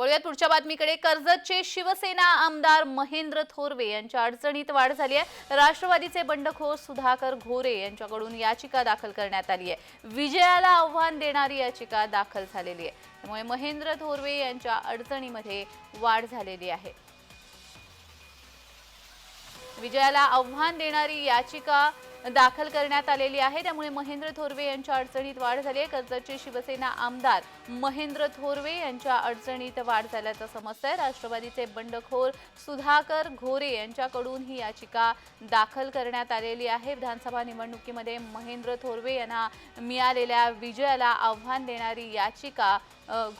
वळूयात पुढच्या बातमीकडे. कर्जतचे शिवसेना आमदार महेंद्र थोरवे यांच्या अडचणीत वाढ झाली आहे. राष्ट्रवादीचे बंडखोर सुधाकर घोरे यांच्याकडून याचिका दाखल करण्यात आली आहे. विजयाला आव्हान देणारी याचिका दाखल झालेली आहे. त्यामुळे महेंद्र थोरवे यांच्या अडचणीमध्ये वाढ झालेली आहे. विजयाला आव्हान देणारी याचिका दाखल करण्यात आलेली आहे. त्यामुळे महेंद्र थोरवे यांच्या अडचणीत वाढ झाली आहे. कर्जतचे शिवसेना आमदार महेंद्र थोरवे यांच्या अडचणीत वाढ झाल्याचं समजतंय. राष्ट्रवादीचे बंडखोर सुधाकर घोरे यांच्याकडून ही याचिका दाखल करण्यात आलेली आहे. विधानसभा निवडणुकीमध्ये महेंद्र थोरवे यांना मिळालेल्या विजयाला आव्हान देणारी याचिका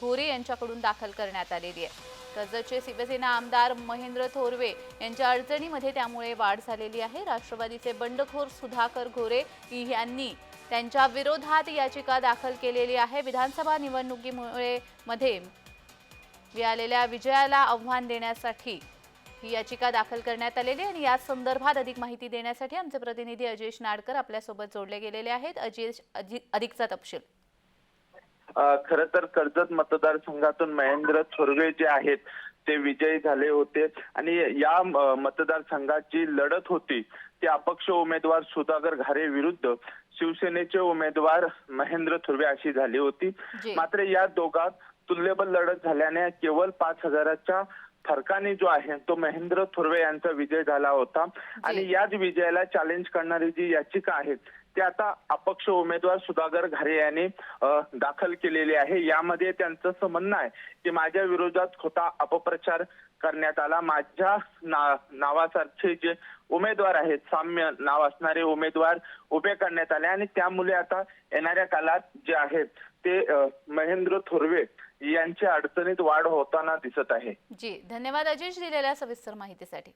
घोरे यांच्याकडून दाखल करण्यात आलेली आहे. कर्जतचे शिवसेना आमदार महेंद्र थोरवे यांच्या अडचणीमध्ये त्यामुळे वाढ झालेली आहे. राष्ट्रवादीचे बंडखोर सुधाकर घोरे यांनी त्यांच्या विरोधात याचिका दाखल केलेली आहे. विधानसभा निवडणुकीमुळे मध्ये मिळालेल्या विजयाला आव्हान देण्यासाठी ही याचिका दाखल करण्यात आलेली आणि या संदर्भात अधिक माहिती देण्यासाठी आमचे प्रतिनिधी अजेश नाडकर आपल्यासोबत जोडले गेलेले आहेत. अजेश अधिकचा तपशील. खर तर कर्जत मतदारसंघातून महेंद्र थोरवे जे आहेत ते विजयी झाले होते. आणि या मतदारसंघाची लढत होती. ती अपक्ष उमेदवार सुधाकर घारे विरुद्ध शिवसेनेचे उमेदवार महेंद्र थोरवे अशी झाली होती. मात्र या दोघात तुल्यबल लढत झाल्याने केवळ पाच हजाराच्या फरकाने जो आहे तो महेंद्र थोरवे यांचा विजय झाला होता. आणि याच विजयाला चॅलेंज करणारी जी याचिका आहे ती आता अपक्ष उमेदवार सुधाकर घारे यांनी दाखल केलेली आहे. यामध्ये त्यांचं असं म्हणणं आहे की माझ्या विरोधात खोटा अपप्रचार करण्यात आला. माझ्या ना, नावासारखे जे उमेदवार आहेत साम्य नाव असणारे उमेदवार उभे करण्यात आले आणि त्यामुळे आता येणाऱ्या काळात जे आहेत ते महेंद्र थोरवे यांच्या अडचणीत वाढ होताना दिसत आहे. जी धन्यवाद अजिश दिलेल्या सविस्तर माहितीसाठी.